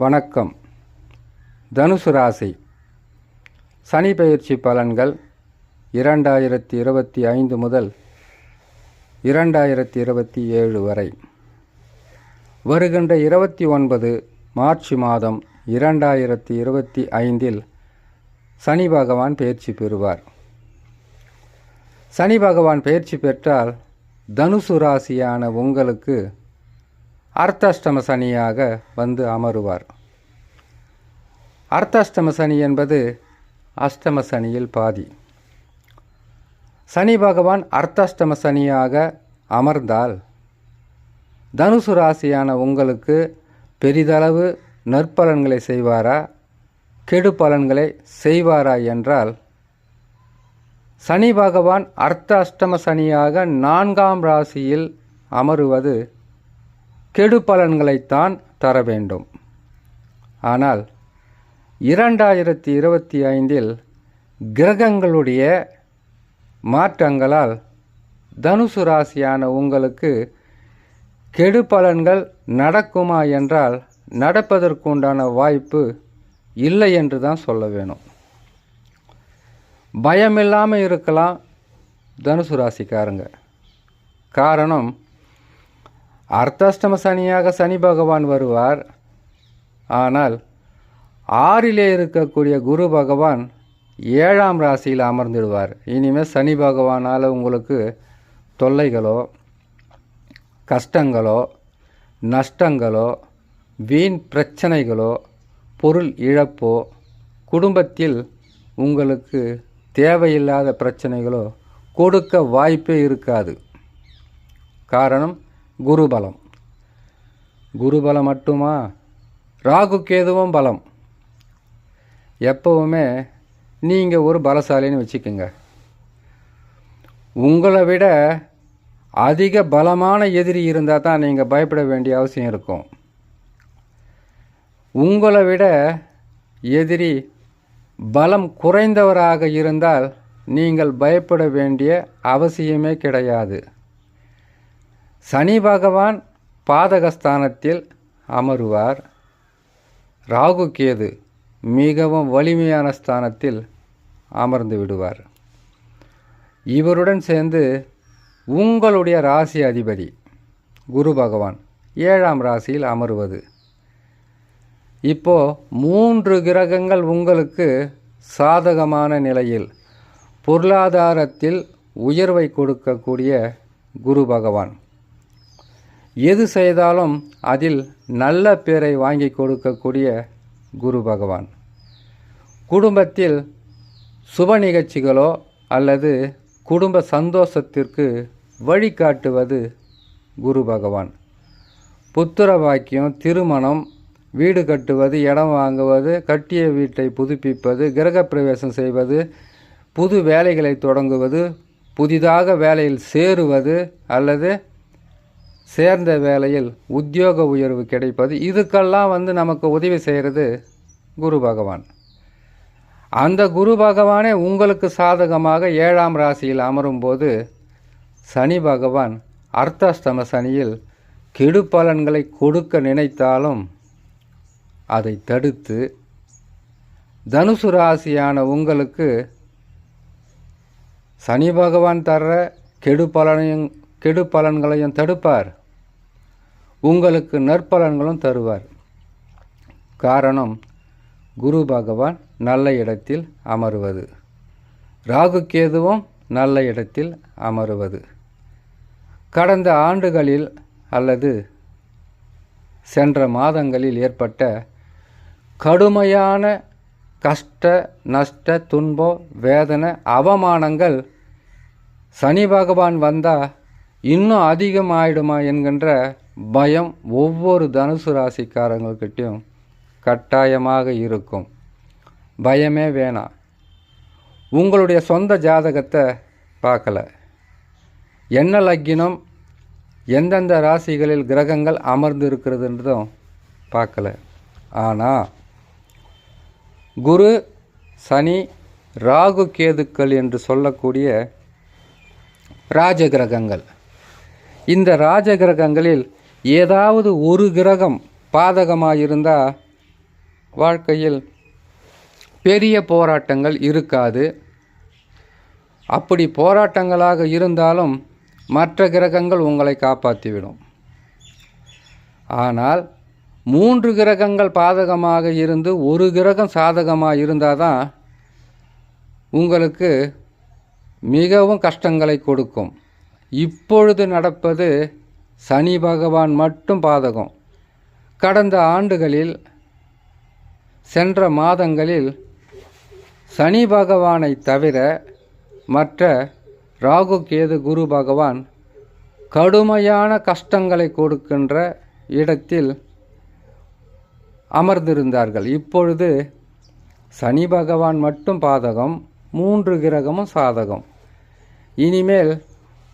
வணக்கம். தனுசு ராசி. சனி பயிற்சி பலன்கள் இரண்டாயிரத்தி இருபத்தி ஐந்து முதல் இரண்டாயிரத்தி இருபத்தி ஏழு வரை. வருகின்ற இருபத்தி ஒன்பது மார்ச் மாதம் இரண்டாயிரத்தி இருபத்தி ஐந்தில் சனி பகவான் பயிற்சி பெறுவார். சனி பகவான் பயிற்சி பெற்றால் தனுசு ராசியான உங்களுக்கு அர்த்தாஷ்டம சனியாக வந்து அமருவார். அர்த்தாஷ்டம சனி என்பது அஷ்டம சனியில் பாதி. சனி பகவான் அர்த்தாஷ்டம சனியாக அமர்ந்தால் தனுசு ராசியான உங்களுக்கு பெரிதளவு நற்பலன்களை செய்வாரா? கெடு பலன்களை செய்வாரா என்றால் சனி பகவான் அர்த்த அஷ்டம சனியாக நான்காம் ராசியில் அமருவது கெடு பலன்களைத்தான் தர வேண்டும் ஆனால் இரண்டாயிரத்தி இருபத்தி ஐந்தில் கிரகங்களுடைய மாற்றங்களால் தனுசு ராசியான உங்களுக்கு கெடு பலன்கள் நடக்குமா என்றால் நடப்பதற்குண்டான வாய்ப்பு இல்லை என்று தான் சொல்ல வேணும். பயமில்லாமல் இருக்கலாம் தனுசு ராசிக்காரங்க. காரணம் அர்த்தாஷ்டம சனியாக சனி பகவான் வருவார். ஆனால் ஆறிலே இருக்கக்கூடிய குரு பகவான் ஏழாம் ராசியில் அமர்ந்துடுவார். இனிமேல் சனி பகவானால் உங்களுக்கு தொல்லைகளோ கஷ்டங்களோ நஷ்டங்களோ வீண் பிரச்சனைகளோ பொருள் இழப்போ குடும்பத்தில் உங்களுக்கு தேவையில்லாத பிரச்சனைகளோ கொடுக்க வாய்ப்பே இருக்காது. காரணம் குருபலம். குருபலம் மட்டுமா? ராகு கேதுவும் பலம். எப்பவுமே நீங்கள் ஒரு பலசாலின்னு வச்சுக்கோங்க. உங்களை விட அதிக பலமான எதிரி இருந்தால் தான் நீங்கள் பயப்பட வேண்டிய அவசியம் இருக்கும். உங்களை விட எதிரி பலம் குறைந்தவராக இருந்தால் நீங்கள் பயப்பட வேண்டிய அவசியமே கிடையாது. சனி பகவான் பாதகஸ்தானத்தில் அமருவார். ராகு கேது மிகவும் வலிமையான ஸ்தானத்தில் அமர்ந்து விடுவார். இவருடன் சேர்ந்து உங்களுடைய ராசி அதிபதி குரு பகவான் ஏழாம் ராசியில் அமருவது. இப்போ மூன்று கிரகங்கள் உங்களுக்கு சாதகமான நிலையில் பொருளாதாரத்தில் உயர்வை கொடுக்கக்கூடிய குரு பகவான். எது செய்தாலும் அதில் நல்ல பேரை வாங்கி கொடுக்கக்கூடிய குரு பகவான். குடும்பத்தில் சுப நிகழ்ச்சிகளோ அல்லது குடும்ப சந்தோஷத்திற்கு வழிகாட்டுவது குரு பகவான். புத்திர பாக்கியம் திருமணம் வீடு கட்டுவது இடம் வாங்குவது கட்டிய வீட்டை புதுப்பிப்பது கிரகப்பிரவேசம் செய்வது புது வேலைகளை தொடங்குவது புதிதாக வேலையில் சேருவது அல்லது சேர்ந்த வேலையில் உத்தியோக உயர்வு கிடைப்பது. இதுக்கெல்லாம் வந்து நமக்கு உதவி செய்கிறது குரு பகவான். அந்த குரு பகவானே உங்களுக்கு சாதகமாக ஏழாம் ராசியில் அமரும்போது சனி பகவான் அர்த்தஸ்தம சனியில் கெடு பலன்களை கொடுக்க நினைத்தாலும் அதை தடுத்து தனுசு ராசியான உங்களுக்கு சனி பகவான் தர்ற கெடு பலனையும் கெடு பலன்களையும் தடுப்பார். உங்களுக்கு நற்பலன்களும் தருவார். காரணம் குரு பகவான் நல்ல இடத்தில் அமருவது. ராகு கேதுவும் நல்ல இடத்தில் அமருவது. கடந்த ஆண்டுகளில் அல்லது சென்ற மாதங்களில் ஏற்பட்ட கடுமையான கஷ்ட நஷ்ட துன்பம் வேதனை அவமானங்கள் சனி பகவான் வந்தால் இன்னும் அதிகமாயிடுமா என்கின்ற பயம் ஒவ்வொரு தனுசு ராசிக்காரங்கக்கிட்டையும் கட்டாயமாக இருக்கும். பயமே வேணாம் உங்களுடைய சொந்த ஜாதகத்தை பார்க்கல. என்ன லக்கினம்? எந்தெந்த ராசிகளில் கிரகங்கள் அமர்ந்து இருக்கிறதுன்றதும் பார்க்கல. ஆனால் குரு சனி ராகு கேதுக்கள் என்று சொல்லக்கூடிய ராஜகிரகங்கள் இந்த ராஜகிரகங்களில் ஏதாவது ஒரு கிரகம் பாதகமாக இருந்தால் வாழ்க்கையில் பெரிய போராட்டங்கள் இருக்காது. அப்படி போராட்டங்களாக இருந்தாலும் மற்ற கிரகங்கள் உங்களை காப்பாற்றிவிடும். ஆனால் மூன்று கிரகங்கள் பாதகமாக இருந்து ஒரு கிரகம் சாதகமாக இருந்தால் தான் உங்களுக்கு மிகவும் கஷ்டங்களை கொடுக்கும். இப்பொழுது நடப்பது சனி பகவான் மட்டும் பாதகம். கடந்த ஆண்டுகளில் சென்ற மாதங்களில் சனி பகவானை தவிர மற்ற ராகு கேது குரு பகவான் கடுமையான கஷ்டங்களை கொடுக்கின்ற இடத்தில் அமர்ந்திருந்தார்கள். இப்பொழுது சனி பகவான் மட்டும் பாதகம் மூன்று கிரகமும் சாதகம். இனிமேல்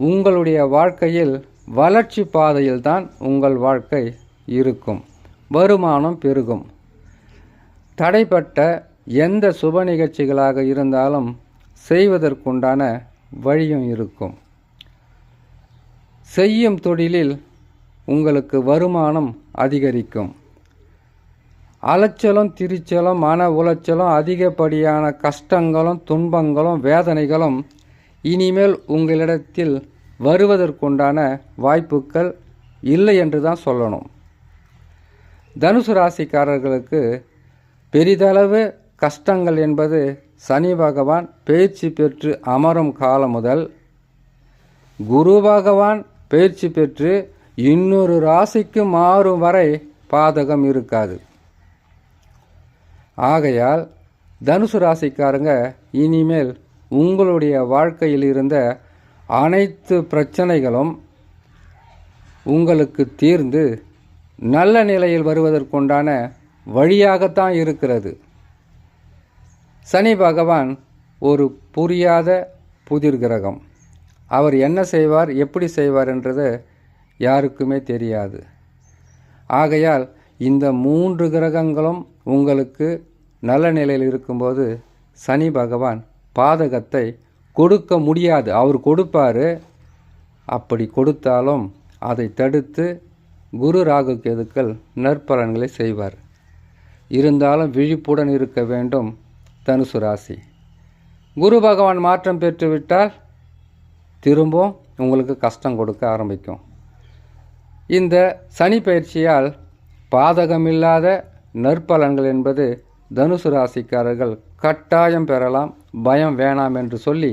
உங்களுடைய வாழ்க்கையில் வளர்ச்சி பாதையில் தான் உங்கள் வாழ்க்கை இருக்கும். வருமானம் பெருகும். தடைப்பட்ட எந்த சுப நிகழ்ச்சிகளாக இருந்தாலும் செய்வதற்குண்டான வழியும் இருக்கும். செய்யும் தொழிலில் உங்களுக்கு வருமானம் அதிகரிக்கும். அலைச்சலும் திரிச்சலும் மன உளைச்சலும் அதிகப்படியான கஷ்டங்களும் துன்பங்களும் வேதனைகளும் இனிமேல் உங்களிடத்தில் வருவதற்குண்டான வாய்ப்புகள் இல்லை என்று தான் சொல்லணும். தனுசு ராசிக்காரர்களுக்கு பெரிதளவு கஷ்டங்கள் என்பது சனி பகவான் பயிற்சி பெற்று அமரும் காலம் முதல் குரு பகவான் பயிற்சி பெற்று இன்னொரு ராசிக்கு மாறும் வரை பாதகம் இருக்காது. ஆகையால் தனுசு ராசிக்காரங்க இனிமேல் உங்களுடைய வாழ்க்கையில் இருந்த அனைத்து பிரச்சனைகளும் உங்களுக்கு தீர்ந்து நல்ல நிலையில் வருவதற்குண்டான வழியாகத்தான் இருக்கிறது. சனி பகவான் ஒரு புரியாத புதிர் கிரகம். அவர் என்ன செய்வார் எப்படி செய்வார் என்றது யாருக்குமே தெரியாது. ஆகையால் இந்த மூன்று கிரகங்களும் உங்களுக்கு நல்ல நிலையில் இருக்கும்போது சனி பகவான் பாதகத்தை கொடுக்க முடியாது. அவர் கொடுப்பார். அப்படி கொடுத்தாலும் அதை தடுத்து குரு ராகு கேதுக்கள் நற்பலன்களை செய்வார். இருந்தாலும் விழிப்புடன் இருக்க வேண்டும் தனுசு ராசி. குரு பகவான் மாற்றம் பெற்றுவிட்டால் திரும்பவும் உங்களுக்கு கஷ்டம் கொடுக்க ஆரம்பிக்கும். இந்த சனி பயிற்சியால் பாதகமில்லாத நற்பலன்கள் என்பது தனுசு ராசிக்காரர்கள் கட்டாயம் பெறலாம். பயம் வேணாம் என்று சொல்லி